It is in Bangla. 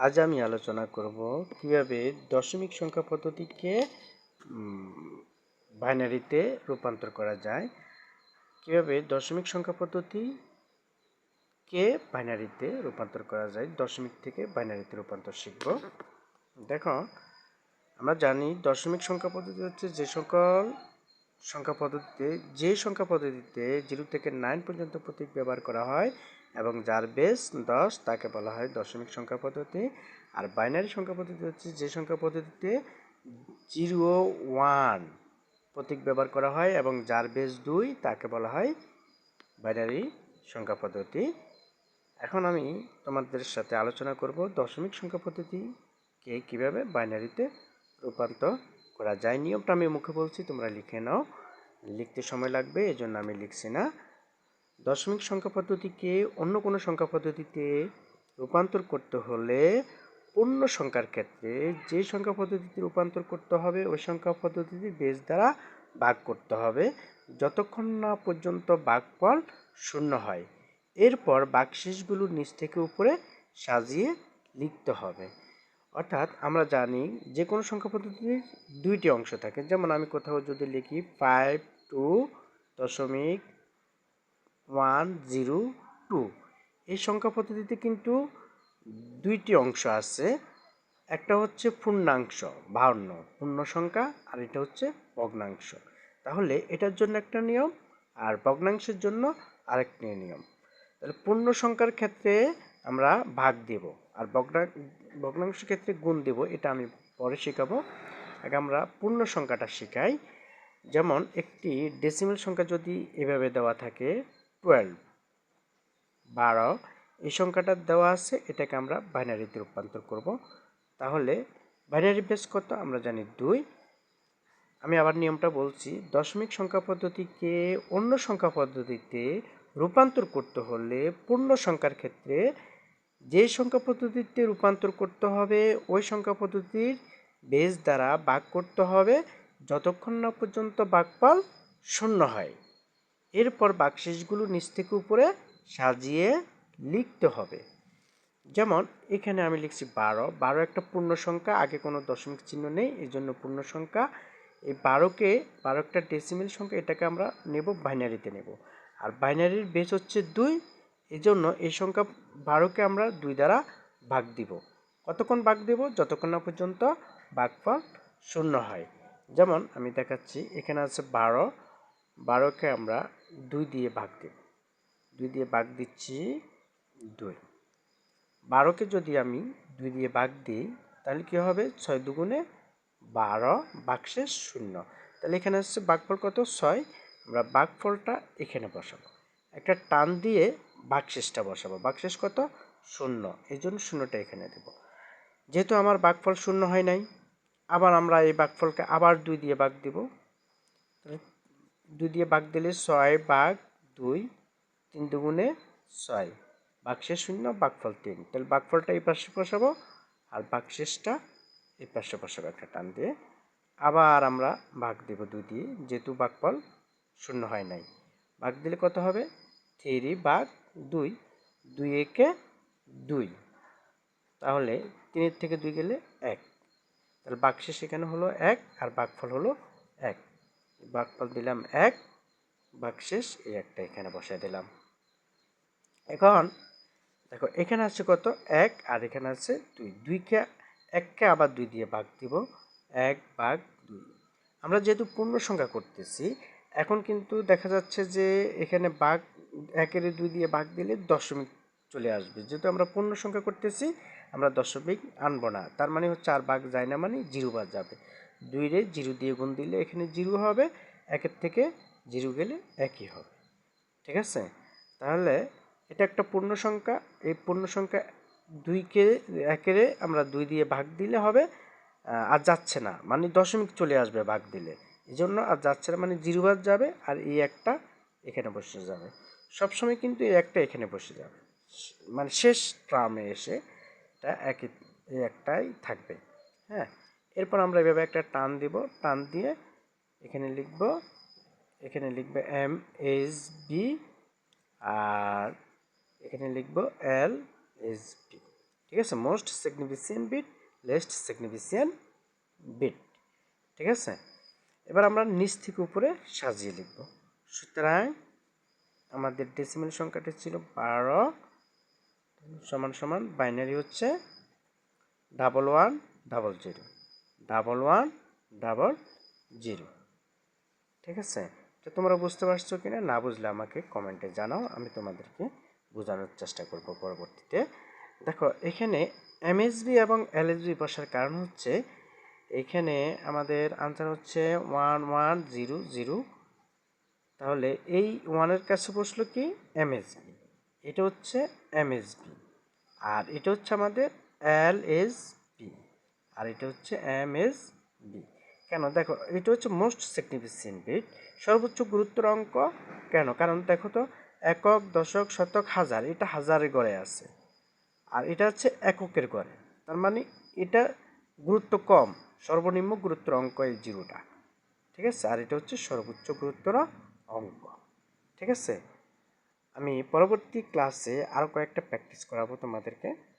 আজ আমি আলোচনা করব কীভাবে দশমিক সংখ্যা পদ্ধতিকে বাইনারিতে রূপান্তর করা যায়। কীভাবে দশমিক সংখ্যা পদ্ধতিকে বাইনারিতে রূপান্তর করা যায়, দশমিক থেকে বাইনারিতে রূপান্তর শিখব। দেখো, আমরা জানি দশমিক সংখ্যা পদ্ধতি হচ্ছে যে সকল সংখ্যা পদ্ধতিতে, যে সংখ্যা পদ্ধতিতে জিরো থেকে নাইন পর্যন্ত প্রতীক ব্যবহার করা হয় এবং যার বেস দশ, তাকে বলা হয় দশমিক সংখ্যা পদ্ধতি। আর বাইনারি সংখ্যা পদ্ধতি হচ্ছে যে সংখ্যা পদ্ধতিতে জিরো ওয়ান প্রতীক ব্যবহার করা হয় এবং যার বেস দুই, তাকে বলা হয় বাইনারি সংখ্যা পদ্ধতি। এখন আমি তোমাদের সাথে আলোচনা করব দশমিক সংখ্যা পদ্ধতিকে কীভাবে বাইনারিতে রূপান্তর করা যায়। নিয়মটা আমি মুখে বলছি, তোমরা লিখে নাও। লিখতে সময় লাগবে, এজন্য আমি লিখছি না। দশমিক সংখ্যা পদ্ধতিকে অন্য কোনো সংখ্যা পদ্ধতিতে রূপান্তর করতে হলে পূর্ণ সংখ্যার ক্ষেত্রে যে সংখ্যা পদ্ধতিতে রূপান্তর করতে হবে, ওই সংখ্যা পদ্ধতিতে বেস দ্বারা ভাগ করতে হবে। যতক্ষণ না পর্যন্ত বাঘফল শূন্য হয়, এরপর বাকশেষগুলো নিচ থেকে উপরে সাজিয়ে লিখতে হবে। অর্থাৎ আমরা জানি যে কোনো সংখ্যা পদ্ধতিতে দুইটি অংশ থাকে। যেমন আমি কোথাও যদি লিখি ফাইভ টু দশমিক ওয়ান জিরো টু এই সংখ্যা পদ্ধতিতে কিন্তু দুইটি অংশ আছে। একটা হচ্ছে পূর্ণাংশ, বাহান্ন। পূর্ণ সংখ্যা, আর এটা হচ্ছে ভগ্নাংশ। তাহলে এটার জন্য একটা নিয়ম, আর ভগ্নাংশের জন্য আরেকটি নিয়ম। তাহলে পূর্ণ সংখ্যার ক্ষেত্রে আমরা ভাগ দেব, আর ভগ্না ভগ্নাংশের ক্ষেত্রে গুণ দেব, এটা আমি পরে শেখাবো। আগে আমরা পূর্ণ সংখ্যাটা শেখাই। যেমন একটি ডেসিমেল সংখ্যা যদি এভাবে দেওয়া থাকে টুয়েলভ বারো, এই সংখ্যাটা দেওয়া আছে, এটাকে আমরা বাইনারিতে রূপান্তর করব। তাহলে বাইনারি বেস কত? আমরা জানি দুই। আমি আবার নিয়মটা বলছি, দশমিক সংখ্যা পদ্ধতিকে অন্য সংখ্যা পদ্ধতিতে রূপান্তর করতে হলে পূর্ণ সংখ্যার ক্ষেত্রে যে সংখ্যা পদ্ধতিতে রূপান্তর করতে হবে, ওই সংখ্যা পদ্ধতির বেস দ্বারা ভাগ করতে হবে, যতক্ষণ না পর্যন্ত বাঘপাল শূন্য হয়। এরপর বাকশেষগুলো নিচ থেকে উপরে সাজিয়ে লিখতে হবে। যেমন, এখানে আমি লিখছি বারো। বারো একটা পূর্ণ সংখ্যা, আগে কোনো দশমিক চিহ্ন নেই এই জন্য পূর্ণ সংখ্যা। এই বারোকে বারো একটা ডেসিমেল সংখ্যা, এটাকে আমরা নেব বাইনারিতে নেব। আর বাইনারির বেস হচ্ছে দুই এই জন্য এই সংখ্যা বারোকে আমরা দুই দ্বারা ভাগ দিব। কতক্ষণ ভাগ দেব? যতক্ষণ না পর্যন্ত ভাগফল শূন্য হয়। যেমন, আমি দেখাচ্ছি, এখানে আছে বারো। বারোকে আমরা দুই দিয়ে ভাগ দেব। দুই দিয়ে ভাগ দিচ্ছি দুই। বারোকে যদি আমি দুই দিয়ে ভাগ দিই, তাহলে কী হবে? ছয় দুগুণে বারো বাক্সের শূন্য। তাহলে এখানে হচ্ছে বাঘফল কত? ছয়। আমরা বাঘফলটা এখানে বসাবো। একটা টান দিয়ে বাকশেষটা বসাবো। বাকশেষ কত? শূন্য। এই জন্য শূন্যটা এখানে দেব। যেহেতু আমার বাঘফল শূন্য হয় নাই, আবার আমরা এই বাঘফলকে আবার দুই দিয়ে বাঘ দিব। দুই দিয়ে বাঘ দিলে ছয় বাঘ দুই, তিন দুগুণে ছয়। বাক্সের শূন্য বাঘফল তিন। তাহলে বাঘফলটা এই পাশে বসাবো আর বাক্সেসটা এই পাশে বসাবো একটা টান দিয়ে। আবার আমরা ভাগ দেব দুই দিয়ে, যেহেতু বাঘফল শূন্য হয় নাই। ভাগ দিলে কত হবে? থ্রি বাঘ দুই দুই একে দুই। তাহলে তিনের থেকে দুই গেলে এক। তাহলে বাক্সে সেখানে হলো এক আর বাঘফল হলো এক। বাঘফল দিলাম এক বাক্সেস এই একটা এখানে বসাই দিলাম। এখন দেখো, এখানে আছে কত? এক, আর এখানে আছে দুই। দুইকে, এককে আবার দুই দিয়ে ভাগ দিব। এক ভাগ দুই। আমরা যেহেতু পূর্ণ সংখ্যা করতেছি, এখন কিন্তু দেখা যাচ্ছে যে এখানে বাঘ একের দুই দিয়ে ভাগ দিলে দশমিক চলে আসবে। যেহেতু আমরা পূর্ণ সংখ্যা করতেছি, আমরা দশমিক আনব না। তার মানে হচ্ছে আর ভাগ যায় না মানে জিরো বাদ যাবে। দুই রে জিরো দিয়ে গুণ দিলে এখানে জিরো হবে, একের থেকে জিরো গেলে একই হবে। ঠিক আছে? তাহলে এটা একটা পূর্ণ সংখ্যা। এই পূর্ণ সংখ্যা দুইকে, একেরে আমরা দুই দিয়ে ভাগ দিলে হবে আর যাচ্ছে না। মানে দশমিক চলে আসবে ভাগ দিলে। এই জন্য আর যাচ্ছে না মানে জিরো বাদ যাবে আর এই একটা এখানে বসে যাবে। সবসময় কিন্তু এই একটা এখানে বসে যাবে। মানে শেষ ট্রামে এসে এটা একই একটাই থাকবে। হ্যাঁ? এরপর আমরা এভাবে একটা টান দিব। টান দিয়ে এখানে লিখব, এখানে লিখবে এম এস বি আর এখানে লিখব এল এস বি ঠিক আছে? Most significant bit least significant bit ঠিক আছে? এবার আমরা নিচ থেকে উপরে সাজিয়ে লিখব। সুতরাং আমাদের ডেসিমেল সংখ্যাটি ছিল বারো। সমান সমান বাইনারি হচ্ছে double one double zero double one double zero ঠিক আছে? তো তোমরা বুঝতে পারছ কি না না বুঝলে আমাকে কমেন্টে জানাও, আমি তোমাদেরকে বোঝানোর চেষ্টা করব পরবর্তীতে। দেখো, এখানে এমএসবি এবং এলএসবি বসার কারণ হচ্ছে, এখানে আমাদের আনসার হচ্ছে ওয়ান ওয়ান জিরো জিরো তাহলে এই ওয়ানের কাছে বসল কি? এমএসবি এটা হচ্ছে এমএসবি আর এটা হচ্ছে আমাদের এল এস আর এটা হচ্ছে এম এস বি কেন? দেখো, এটা হচ্ছে মোস্ট সিগনিফিকেন্ট বিট সর্বোচ্চ গুরুত্বের অঙ্ক। কেন? কারণ দেখো তো, একক, দশক, শতক, হাজার, এটা হাজারের গড়ে আছে। আর এটা হচ্ছে এককের গড়ে। তার মানে এটা গুরুত্ব কম, সর্বনিম্ন গুরুত্বর অঙ্ক এই জিরোটা। ঠিক আছে? আর এটা হচ্ছে সর্বোচ্চ গুরুত্বর অঙ্ক। ঠিক আছে? আমি পরবর্তী ক্লাসে আরও কয়েকটা প্র্যাকটিস করাবো তোমাদেরকে।